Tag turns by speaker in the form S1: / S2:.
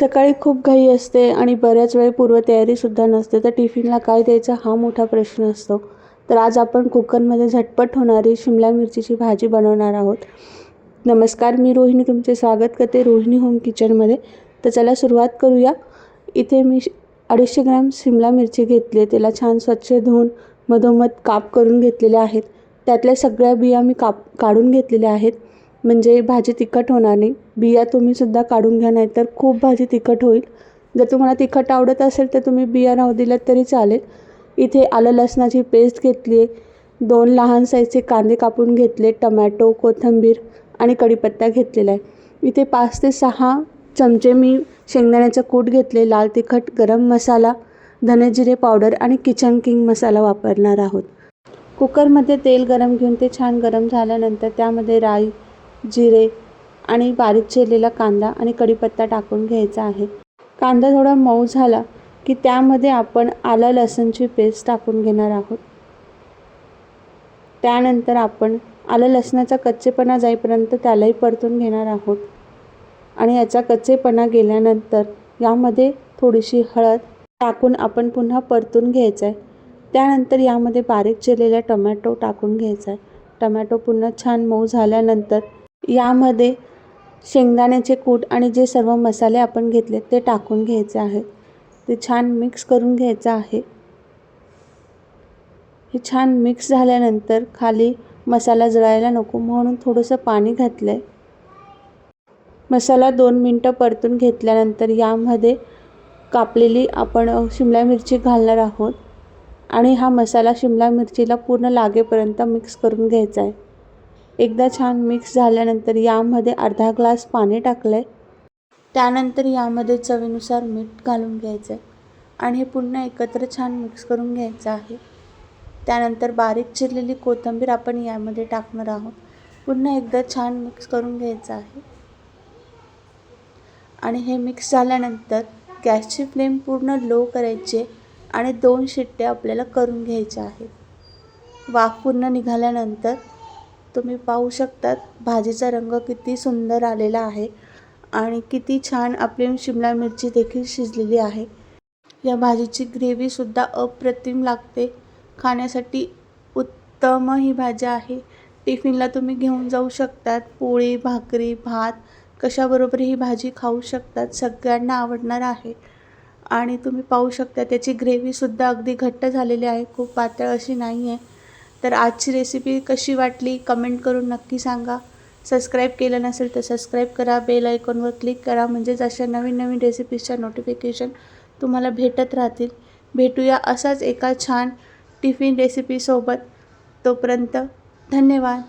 S1: सकाळी खूप घाई असते आणि बऱ्याच वेळ पूर्वतयारीसुद्धा नसते. तर टिफिनला काय द्यायचा हा मोठा प्रश्न असतो. तर आज आपण कुकरमध्ये झटपट होणारी शिमला मिरचीची भाजी बनवणार आहोत. नमस्कार मी रोहिणी. तुमचे स्वागत करते रोहिणी होम किचनमध्ये तर चला सुरुवात करूया. इथे मी श- अडीचशे ग्रॅम शिमला मिरची घेतली. आहे त्याला छान स्वच्छ धुवून मधोमध काप करून घेतलेले आहेत. त्यातल्या सगळ्या बिया मी काप काढून घेतलेल्या आहेत. म्हणजे भाजी तिखट होणार नाही. बिया तुम्हीसुद्धा काढून घ्या नाही तर खूप भाजी तिखट होईल. जर तुम्हाला तिखट आवडत असेल तर तुम्ही बिया राहू दिल्यात तरी चालेल. इथे आलं लसणाची पेस्ट घेतली आहे. दोन लहान साईजचे कांदे कापून घेतले टमॅटो कोथिंबीर आणि कढीपत्ता घेतलेला आहे. इथे पाच ते सहा चमचे मी शेंगदाण्याचं कूट घेतले लाल तिखट गरम मसाला धनेजिरे पावडर आणि किचन किंग मसाला वापरणार आहोत. कुकरमध्ये तेल गरम घेऊन ते छान गरम झाल्यानंतर त्यामध्ये राई जिरे आणि बारीक चिरलेला कांदा आणि कढीपत्ता टाकून घ्यायचा आहे. कांदा थोडा मऊ झाला की त्यामध्ये आपण आलं लसणची पेस्ट टाकून घेणार आहोत. त्यानंतर आपण आलं लसणाचा कच्चेपणा जाईपर्यंत त्यालाही परतून घेणार आहोत. आणि याचा कच्चेपणा गेल्यानंतर यामध्ये थोडीशी हळद टाकून आपण पुन्हा परतून घ्यायचं आहे. त्यानंतर यामध्ये बारीक चिरलेला टमॅटो टाकून घ्यायचा आहे. टमॅटो पुन्हा छान मऊ झाल्यानंतर यामध्ये शेंगदाण्याचे कूट आणि जे सर्व मसाले आपण घेतले ते टाकून घ्यायचे आहे. ते छान मिक्स करून घ्यायचं आहे. हे छान मिक्स झाल्यानंतर खाली मसाला जळायला नको म्हणून थोडंसं पाणी घातलं आहे मसाला दोन मिनटं परतून घेतल्यानंतर यामध्ये कापलेली आपण शिमला मिरची घालणार आहोत. आणि हा मसाला शिमला मिरचीला पूर्ण लागेपर्यंत मिक्स करून घ्यायचा आहे. एकदा छान मिक्स झाल्यानंतर यामध्ये अर्धा ग्लास पाणी टाकलं आहे त्यानंतर यामध्ये चवीनुसार मीठ घालून घ्यायचं आहे आणि हे पुन्हा एकत्र छान मिक्स करून घ्यायचं आहे. त्यानंतर बारीक चिरलेली कोथिंबीर आपण यामध्ये टाकणार आहोत. पुन्हा एकदा छान मिक्स करून घ्यायचं आहे. आणि हे मिक्स झाल्यानंतर गॅसची फ्लेम पूर्ण लो करायची आणि दोन शिट्ट्या आपल्याला करून घ्यायच्या आहेत. वाफ पूर्ण निघाल्यानंतर तुम्ही पाहू शकतात भाजीचा रंग किती सुंदर आलेला आहे आणि किती छान आपली शिमला मिरची देखील शिजलेली आहे. या भाजीची ग्रेव्हीसुद्धा अप्रतिम लागते. खाण्यासाठी उत्तम ही भाजी आहे. टिफिनला तुम्ही घेऊन जाऊ शकतात. पोळी भाकरी भात कशाबरोबर ही भाजी खाऊ शकतात सगळ्यांना आवडणार आहे. आणि तुम्ही पाहू शकता त्याची ग्रेव्हीसुद्धा अगदी घट्ट झालेली आहे. खूप पातळ अशी नाही आहे तर आजची रेसिपी कशी वाटली कमेंट करून नक्की सांगा. सबस्क्राईब केलं नसेल तर सबस्क्राईब करा बेल आयकॉनवर क्लिक करा. म्हणजेच अशा नवीन नवीन रेसिपीजच्या नोटिफिकेशन तुम्हाला भेटत राहतील. भेटूया असाच एका छान टिफिन रेसिपीसोबत तोपर्यंत धन्यवाद.